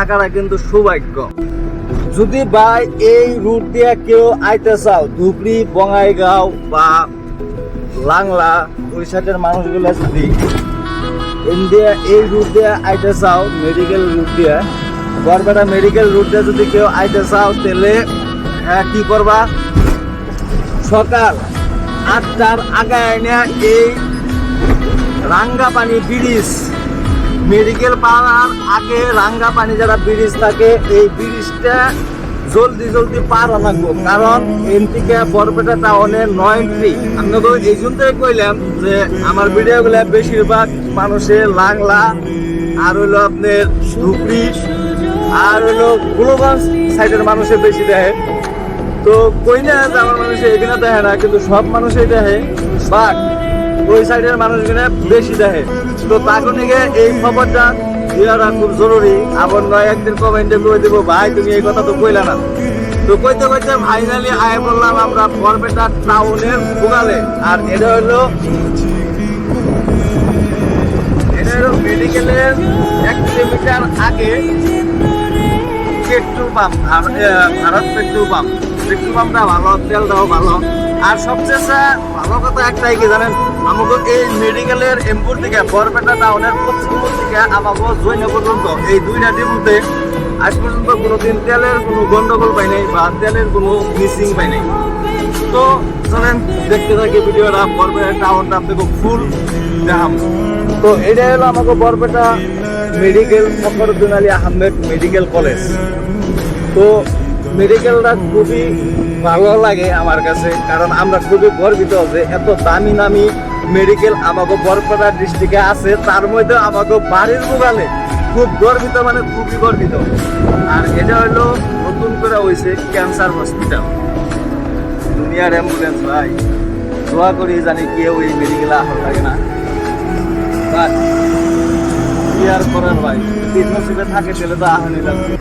থাকাটা কিন্তু সৌভাগ্য। যদি ভাই এই রুট দিয়ে কেউ আইতে চাও, ধুবড়ি, বঙ্গাইগাঁও বা লাংলা ওই সাইডের মানুষগুলো যদি ইন্ডিয়া এই রুট দিয়ে আইতে চাও মেডিকেল রুট দিয়ে বরপেটা মেডিকেল রুট দিয়ে যদি কেউ আইতে চাও, তাহলে হ্যাঁ কি করবা? সকাল আটটার আগে এনে এই রাঙ্গাপানি ব্রিজ মেডিকেল পাওয়ার আগে রাঙ্গাপানি যারা ব্রিজ থাকে, এই ব্রিজটা জলদি জলদি পার লাগবো। কারণ এন থেকে বরপেটা টাউনে নয় এন্ট্রি আমি এই জন্যই কইলাম যে আমার ভিডিওগুলো বেশিরভাগ মানুষের লাংলা, আর হইল আপনার ধুবড়ি আর হইল গোলগঞ্জ সাইডের মানুষের বেশি দেখে। তো কই না আমার মানুষ এখানে দেখে না, কিন্তু সব মানুষই দেখে। বাট ওই সাইডের মানুষগুলো বেশি দেখে। তো তাকে নিয়ে এই খবরটা দেওয়াটা খুব জরুরি। আবার নয় একদিন কমেন্টে কই দেবো, ভাই, তুমি এই কথা তো কইলা না। তো কইতে কইতে ফাইনালি আয় বললাম আমরা বরপেটা টাউনের বুগালে আর এটা হলো এটা হলো মেডিকেলের এক কিলোমিটার আগে petrol pump, Bharat petrol pump. Petrol পাম্পটা ভালো, তেলটাও ভালো। আর সবচেয়ে ভালো কথা একটাই কি জানেন? আমাকে এই মেডিকেলের এমপুর থেকে, বরপেটা টাউনের পশ্চিম থেকে আমাকে জৈন পর্যন্ত, এই দুই দুইটা ডিপুতে আজ পর্যন্ত কোনোদিন তেলের কোনো গন্ডগোল পাই নাই বা তেলের কোনো মিসিং পাই নাই। তো চলেন দেখতে থাকি ভিডিওটা, বরপেটা টাউনটা আপনাকে ফুল দেখাম। তো এটা হলো আমাকে Barpeta medical Fakhruddin Ali Ahmed medical college তো মেডিকেলটা খুবই ভালো লাগে আমার কাছে, কারণ আমরা খুবই গর্বিত যে এত দামি দামি মেডিকেল আমাকে বরপেটা ডিস্ট্রিক্টে আছে, তার মধ্যে আমাকে বাড়ির মোবাইলে খুব গর্বিত মানে খুবই গর্বিত। আর এটা হলো নতুন করে হয়েছে ক্যান্সার হসপিটাল দুনিয়ার অ্যাম্বুলেন্স ভাই। দোয়া করি জানি কেউ এই মেডিকেলে আসার লাগে না। বাট কি আর করার ভাই? থাকে তাহলে তো আহানি লাগবে